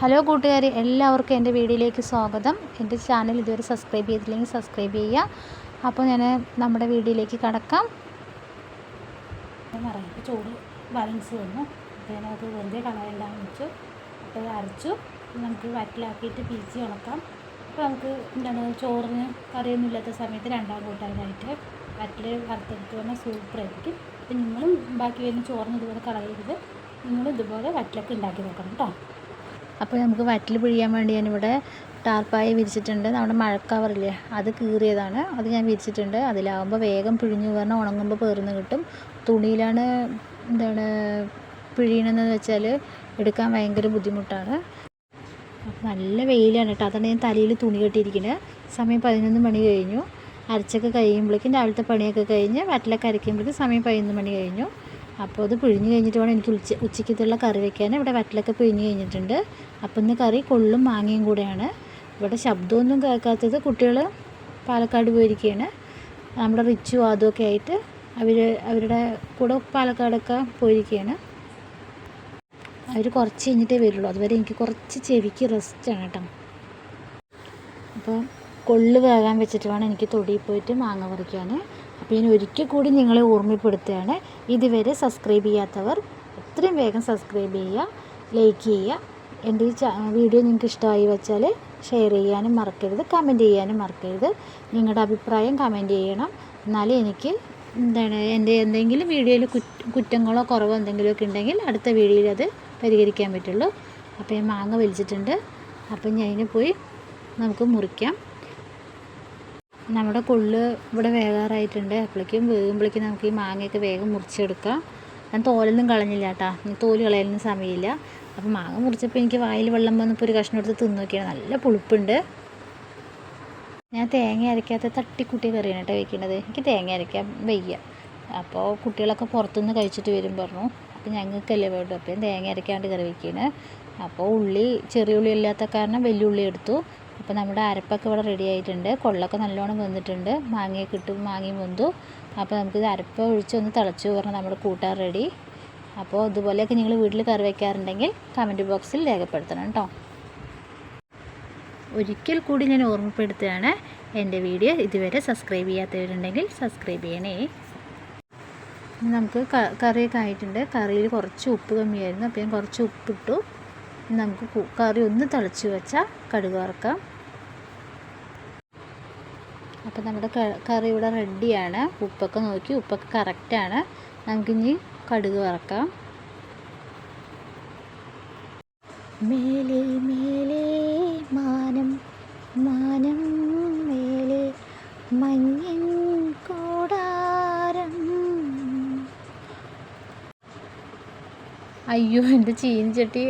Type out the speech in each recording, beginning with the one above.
Hello കൂട്ടുകാരെ എല്ലാവർക്കും എന്റെ വീഡിയോയിലേക്ക് സ്വാഗതം. എന്റെ ചാനൽ ഇതുവരെ സബ്സ്ക്രൈബ് ചെയ്തില്ലെങ്കിൽ സബ്സ്ക്രൈബ് ചെയ്യുക. അപ്പോൾ ഞാൻ നമ്മുടെ വീഡിയോയിലേക്ക് കടക്കാം. മറയിട്ട് ചൂട് ബാലൻസ് വന്നു. ഞാനത് വെറുതെ കളയണ്ടാന്ന് വെച്ചു. അപ്പോൾ അരച്ചു. നമുക്ക് വറ്റിലാക്കിയിട്ട് പീച്ചി ഉണക്കാം. അപ്പോൾ നമുക്ക് എന്താണ് ചോറിന് കറിയൊന്നും ഇല്ലാത്ത സമയത്ത് രണ്ടാം കൂട്ടാനായിട്ട് വറ്റിൽ വറുത്തെടുത്ത് പറഞ്ഞാൽ സൂപ്പറായിരിക്കും അപ്പോൾ നിങ്ങളും ബാക്കി വരുന്ന ചോറിന് ഇതുപോലെ കളയരുത്. നിങ്ങളും ഇതുപോലെ വറ്റിലൊക്കെ ഉണ്ടാക്കി നോക്കണം കേട്ടോ. അപ്പോൾ നമുക്ക് വറ്റിൽ പിഴിയാൻ വേണ്ടി ഞാനിവിടെ ടാർപ്പായ വിരിച്ചിട്ടുണ്ട്. നമ്മുടെ മഴക്കവറില്ലേ? അത് കീറിയതാണ്. അത് ഞാൻ വിരിച്ചിട്ടുണ്ട്. അതിലാവുമ്പോൾ വേഗം പിഴിഞ്ഞു കാരണം ഉണങ്ങുമ്പോൾ പേർന്ന് കിട്ടും. തുണിയിലാണ് എന്താണ് പിഴിയണമെന്ന് വെച്ചാൽ എടുക്കാൻ ഭയങ്കര ബുദ്ധിമുട്ടാണ്. നല്ല വെയിലാണ് കേട്ടോ. അതാണ് ഞാൻ തലയിൽ തുണി കെട്ടിയിരിക്കുന്നത് സമയം പതിനൊന്ന് മണി കഴിഞ്ഞു. അരച്ചൊക്കെ കഴിയുമ്പോഴേക്കും രാവിലത്തെ പണിയൊക്കെ കഴിഞ്ഞ് വറ്റലൊക്കെ അരയ്ക്കുമ്പോഴേക്കും സമയം പതിനൊന്ന് മണി കഴിഞ്ഞു. അപ്പോൾ അത് പിഴിഞ്ഞ് കഴിഞ്ഞിട്ട് വേണം എനിക്ക് ഉച്ച ഉച്ചയ്ക്കത്തുള്ള കറി വെക്കാൻ. ഇവിടെ വറ്റലൊക്കെ പിഴിഞ്ഞ് കഴിഞ്ഞിട്ടുണ്ട്. അപ്പം ഇന്ന് കറി കൊള്ളും മാങ്ങയും കൂടെയാണ്. ഇവിടെ ശബ്ദമൊന്നും കേൾക്കാത്തത് കുട്ടികൾ പാലക്കാട് പോയിരിക്കുകയാണ്. നമ്മുടെ റിച്ചു അതുമൊക്കെ ആയിട്ട് അവർ അവരുടെ കൂടെ പാലക്കാടൊക്കെ പോയിരിക്കുകയാണ്. അവർ കുറച്ച് കഴിഞ്ഞിട്ടേ വരുള്ളൂ. അതുവരെ എനിക്ക് കുറച്ച് ചെവിക്ക് റെസ്റ്റാണ് കേട്ടോ. അപ്പോൾ കൊള്ളു വേകാൻ വെച്ചിട്ട് വേണം എനിക്ക് തൊടിയിൽ പോയിട്ട് മാങ്ങ പറിക്കാൻ. അപ്പോൾ ഇനി ഒരിക്കൽ കൂടി നിങ്ങളെ ഓർമ്മപ്പെടുത്തുകയാണ്. ഇതുവരെ സബ്സ്ക്രൈബ് ചെയ്യാത്തവർ എത്രയും വേഗം സബ്സ്ക്രൈബ് ചെയ്യുക ലൈക്ക് ചെയ്യുക. എന്റെ ഈ വീഡിയോ നിങ്ങൾക്ക് ഇഷ്ടമായി വെച്ചാൽ ഷെയർ ചെയ്യാനും മറക്കരുത് കമന്റ് ചെയ്യാനും മറക്കരുത്. നിങ്ങളുടെ അഭിപ്രായം കമന്റ് ചെയ്യണം. എന്നാലേ എനിക്ക് എന്താണ് എന്റെ എന്തെങ്കിലും വീഡിയോയിൽ കുറ്റങ്ങളോ കുറവോ എന്തെങ്കിലുമൊക്കെ ഉണ്ടെങ്കിൽ അടുത്ത വീഡിയോയിൽ അത് പരിഹരിക്കാൻ പറ്റുള്ളൂ. അപ്പോൾ ഞാൻ മാങ്ങ വലിച്ചിട്ടുണ്ട്. അപ്പം ഞാൻ അതിനെ പോയി നമുക്ക് മുറിക്കാം. നമ്മുടെ കൊള്ള് ഇവിടെ വേകാറായിട്ടുണ്ട്. അപ്പോഴേക്കും വേകുമ്പോഴേക്കും നമുക്ക് ഈ മാങ്ങയൊക്കെ വേഗം മുറിച്ചെടുക്കാം. ഞാൻ തോലൊന്നും കളഞ്ഞില്ല കേട്ടോ. ഇനി തോൽ കളയാനൊന്നും സമയമില്ല. അപ്പോൾ മാങ്ങ മുറിച്ചപ്പോൾ എനിക്ക് വായിൽ വെള്ളം വന്നപ്പോൾ ഒരു കഷ്ണം എടുത്ത് തിന്നു നോക്കിയാണ്. നല്ല പുളിപ്പുണ്ട്. ഞാൻ തേങ്ങ അരയ്ക്കാത്ത തട്ടിക്കുട്ടി കറിയാണ് കേട്ടോ വയ്ക്കേണ്ടത് എനിക്ക് തേങ്ങ അരയ്ക്കാൻ വയ്യ. അപ്പോൾ കുട്ടികളൊക്കെ പുറത്തുനിന്ന് കഴിച്ചിട്ട് വരും പറഞ്ഞു. അപ്പോൾ ഞങ്ങൾക്കല്ലേ വേണ്ടു. അപ്പോൾ ഞാൻ തേങ്ങ അരയ്ക്കാണ്ട് കറി വയ്ക്കുകയാണ് അപ്പോൾ ഉള്ളി ചെറിയ ഉള്ളി ഇല്ലാത്ത കാരണം വലിയ ഉള്ളി എടുത്തു. അപ്പോൾ നമ്മുടെ അരപ്പൊക്കെ ഇവിടെ റെഡി ആയിട്ടുണ്ട്. കൊള്ളൊക്കെ നല്ലോണം വെന്തിട്ടുണ്ട് മാങ്ങയൊക്കെ ഇട്ട് മാങ്ങയും വെന്തു അപ്പോൾ നമുക്കിത് അരപ്പ് ഒഴിച്ചൊന്ന് തിളച്ചു പറഞ്ഞാൽ നമ്മുടെ കൂട്ടാൻ റെഡി അപ്പോൾ ഇതുപോലെയൊക്കെ നിങ്ങൾ വീട്ടിൽ കറി വയ്ക്കാറുണ്ടെങ്കിൽ കമന്റ് ബോക്സിൽ രേഖപ്പെടുത്തണം കേട്ടോ. ഒരിക്കൽ കൂടി ഞാൻ ഓർമ്മപ്പെടുത്തുകയാണ് എന്റെ വീഡിയോ ഇതുവരെ സബ്സ്ക്രൈബ് ചെയ്യാത്തവരുണ്ടെങ്കിൽ സബ്സ്ക്രൈബ് ചെയ്യണേ. നമുക്ക് കറിയൊക്കെ ആയിട്ടുണ്ട്. കറിയിൽ കുറച്ച് ഉപ്പ് കമ്മിയായിരുന്നു. അപ്പോൾ ഞാൻ കുറച്ച് ഉപ്പിട്ടു. നമുക്ക് കറി ഒന്ന് തിളച്ച് വെച്ചാൽ കടുക് വറക്കാം. അപ്പോൾ നമ്മുടെ കറി ഇവിടെ റെഡിയാണ് ഉപ്പൊക്കെ നോക്കി ഉപ്പൊക്കെ കറക്റ്റാണ് നമുക്കിനി കടുക് വറക്കാം. മേലെ മാനം മാനം മേലെ മഞ്ഞൻ കൂടാരം. അയ്യോ എന്റെ ചീനിച്ചട്ടി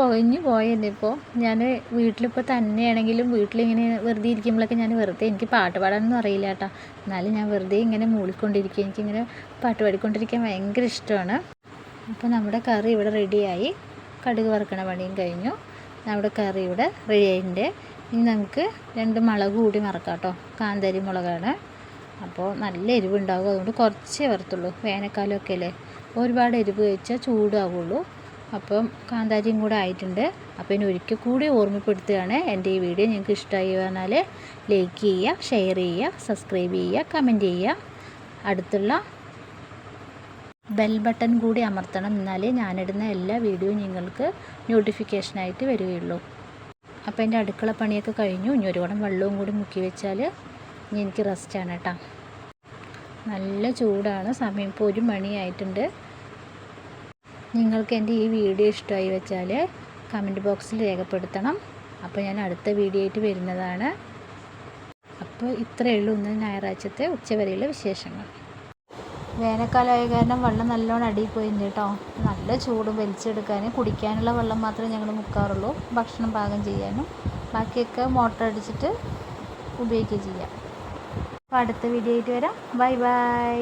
പുകഞ്ഞു പോയെന്നെ ഇപ്പോൾ ഞാൻ വീട്ടിലിപ്പോൾ തന്നെയാണെങ്കിലും വീട്ടിലിങ്ങനെ വെറുതെ ഇരിക്കുമ്പോഴൊക്കെ ഞാൻ വെറുതെ എനിക്ക് പാട്ട് പാടാനൊന്നും അറിയില്ല കേട്ടോ. എന്നാലും ഞാൻ വെറുതെ ഇങ്ങനെ മൂളിക്കൊണ്ടിരിക്കുക എനിക്കിങ്ങനെ പാട്ട് പാടിക്കൊണ്ടിരിക്കാൻ ഭയങ്കര ഇഷ്ടമാണ്. അപ്പോൾ നമ്മുടെ കറി ഇവിടെ റെഡിയായി. കടുക് വറുക്കണ പണിയും കഴിഞ്ഞു. നമ്മുടെ കറി ഇവിടെ റെഡി ആയിട്ടുണ്ട് ഇനി നമുക്ക് രണ്ട് മുളക് കൂടി മറക്കാം കേട്ടോ. കാന്താരി മുളകാണ്. അപ്പോൾ നല്ല എരിവുണ്ടാകും. അതുകൊണ്ട് കുറച്ചേ വറുത്തുള്ളൂ. വേനൽക്കാലമൊക്കെ അല്ലേ? ഒരുപാട് എരിവ് കഴിച്ചാൽ ചൂടാവുള്ളൂ. അപ്പം കാന്താരിയും കൂടെ ആയിട്ടുണ്ട്. അപ്പോൾ ഇനി ഒരിക്കൽ കൂടി ഓർമ്മപ്പെടുത്തുകയാണ് എന്റെ ഈ വീഡിയോ. നിങ്ങൾക്ക് ഇഷ്ടമായി പറഞ്ഞാൽ ലൈക്ക് ചെയ്യുക ഷെയർ ചെയ്യുക സബ്സ്ക്രൈബ് ചെയ്യുക കമന്റ് ചെയ്യുക. അടുത്തുള്ള ബെൽ ബട്ടൺ കൂടി അമർത്തണം എന്നാലേ ഞാനിടുന്ന എല്ലാ വീഡിയോയും നിങ്ങൾക്ക് നോട്ടിഫിക്കേഷനായിട്ട് വരികയുള്ളൂ. അപ്പോൾ എന്റെ അടുക്കള പണിയൊക്കെ കഴിഞ്ഞു. ഇനി ഒരു വെള്ളവും കൂടി മുക്കി വെച്ചാൽ ഇനി എനിക്ക് റെസ്റ്റാണ് കേട്ടോ. നല്ല ചൂടാണ്. സമയം ഇപ്പോൾ ഒരു മണിയായിട്ടുണ്ട്. നിങ്ങൾക്ക് എന്റെ ഈ വീഡിയോ ഇഷ്ടമായി വെച്ചാൽ കമന്റ് ബോക്സിൽ രേഖപ്പെടുത്തണം. അപ്പോൾ ഞാൻ അടുത്ത വീഡിയോ ആയിട്ട് വരുന്നതാണ്. അപ്പോൾ ഇത്രയേ ഉള്ളൂ ഇന്ന് ഞായറാഴ്ചത്തെ ഉച്ചവരെയുള്ള വിശേഷങ്ങൾ. വേനൽക്കാലമായ കാരണം വെള്ളം നല്ലോണം അടിയിൽ പോയിട്ടുണ്ട് കേട്ടോ. നല്ല ചൂടും വലിച്ചെടുക്കാൻ കുടിക്കാനുള്ള വെള്ളം മാത്രമേ ഞങ്ങൾ മുക്കാറുള്ളൂ. ഭക്ഷണം പാകം ചെയ്യാനും. ബാക്കിയൊക്കെ മോട്ടർ അടിച്ചിട്ട് ഉപയോഗിക്കുകയും ചെയ്യാം. അപ്പോൾ അടുത്ത വീഡിയോ ആയിട്ട് വരാം. Bye bye